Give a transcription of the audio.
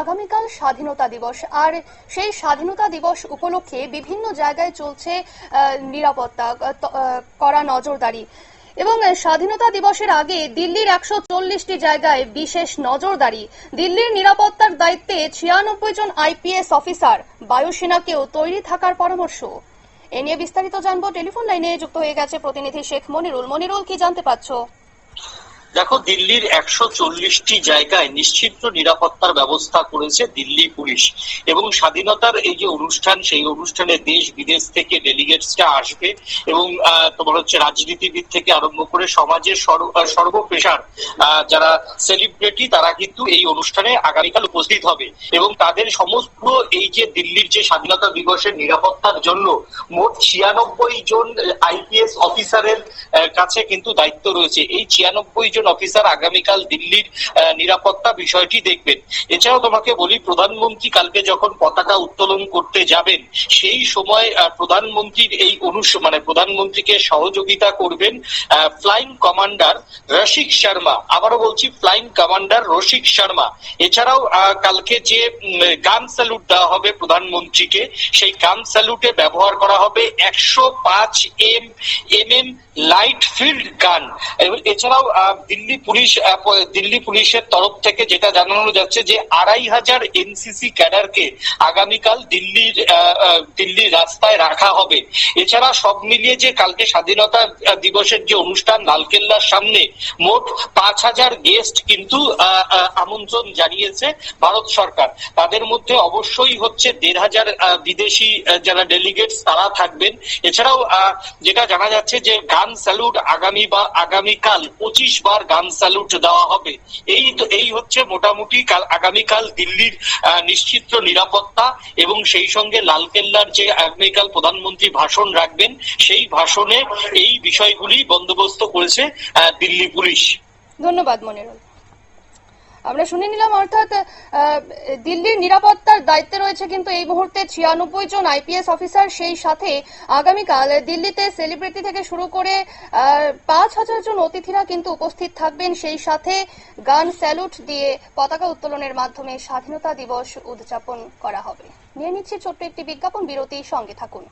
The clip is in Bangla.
আগামীকাল স্বাধীনতা দিবস। আর সেই স্বাধীনতা দিবস উপলক্ষে বিভিন্ন জায়গায় চলছে নিরাপত্তা কড়া নজরদারি। এবং স্বাধীনতা দিবসের আগে দিল্লির একশো চল্লিশটি জায়গায় বিশেষ নজরদারি। দিল্লির নিরাপত্তার দায়িত্বে ছিয়ানব্বই জন আইপিএস অফিসার, বায়ুসেনাকেও তৈরি থাকার পরামর্শ। এ নিয়ে বিস্তারিত জানব। টেলিফোন লাইনে যুক্ত হয়ে গেছে প্রতিনিধি শেখ মনিরুল। মনিরুল, কি জানতে পারছ? দেখো, দিল্লির একশো চল্লিশটি জায়গায় নিশ্চিত নিরাপত্তার ব্যবস্থা করেছে দিল্লি পুলিশ। এবং স্বাধীনতার এই যে অনুষ্ঠান, সেই অনুষ্ঠানে দেশ বিদেশ থেকে ডেলিগেটসরা আসবে এবং তোমার হচ্ছে রাজনীতিবিদ থেকে আরম্ভ করে সমাজের সর্বপেশার যারা সেলিব্রিটি, তারা কিন্তু এই অনুষ্ঠানে আগামীকাল উপস্থিত হবে। এবং তাদের সমস্ত এই যে দিল্লির যে স্বাধীনতা দিবসের নিরাপত্তার জন্য মোট ছিয়ানব্বই জন আইপিএস অফিসারের কাছে কিন্তু দায়িত্ব রয়েছে। এই ছিয়ানব্বই জন অফিসার আগামীকাল দিল্লির নিরাপত্তা বিষয়টি দেখবেন। এছাড়াও তোমাকে বলি, প্রধানমন্ত্রী কালকে যখন পতাকা উত্তোলন করতে যাবেন, সেই সময় প্রধানমন্ত্রীর এই অনুষ্ঠান মানে প্রধানমন্ত্রীকে সহযোগিতা করবেন ফ্লাইং কমান্ডার রসিক শর্মা। আবারও বলছি ফ্লাইং কমান্ডার রসিক শর্মা। এছাড়াও কালকে যে গান স্যালুট দেওয়া হবে প্রধানমন্ত্রীকে, সেই গান স্যালুটে ব্যবহার করা হবে একশো পাঁচ M M M light field gun. এছাড়াও দিল্লি পুলিশ দিল্লি পুলিশের তরফ থেকে যেটা জানানো যাচ্ছে যে আড়াই হাজার এনসিসি ক্যাডারকে আগামীকাল দিল্লির দিল্লির রাস্তায় রাখা হবে। এছাড়া সব মিলিয়ে যে কালকে স্বাধীনতা দিবসের যে অনুষ্ঠান লালকেল্লার সামনে মোট পাঁচ হাজার গেস্ট কিন্তু আমন্ত্রণ জানিয়েছে ভারত সরকার। তাদের মধ্যে অবশ্যই হচ্ছে দেড় হাজার বিদেশি যারা ডেলিগেটস তারা থাকবেন। এছাড়াও যেটা জানা যাচ্ছে যে গান স্যালুট আগামী বা, আগামীকাল পঁচিশ বার গান স্যালুট দেওয়া হবে। এই তো, এই হচ্ছে মোটামুটি কাল, আগামীকাল দিল্লির নিশ্চিত নিরাপত্তা এবং সেই সঙ্গে লালকেল্লার যে আগামীকাল প্রধানমন্ত্রী ভাষণ রাখবেন, সেই ভাষণে এই বিষয়গুলি বন্দোবস্ত করেছে দিল্লি পুলিশ। ধন্যবাদ মনিরুল। আমরা শুনে নিলাম, অর্থাৎ দিল্লির নিরাপত্তার দায়িত্বে রয়েছে কিন্তু এই মুহূর্তে ছিয়ানব্বই জন আইপিএস অফিসার সেই সাথে আগামীকাল দিল্লিতে সেলিব্রিটি থেকে শুরু করে পাঁচ হাজার জন অতিথিরা কিন্তু উপস্থিত থাকবেন। সেই সাথে গান স্যালুট দিয়ে পতাকা উত্তোলনের মাধ্যমে স্বাধীনতা দিবস উদযাপন করা হবে। নিয়ে নিচ্ছে ছোট্ট একটি বিজ্ঞাপন বিরতি সঙ্গে থাকুন।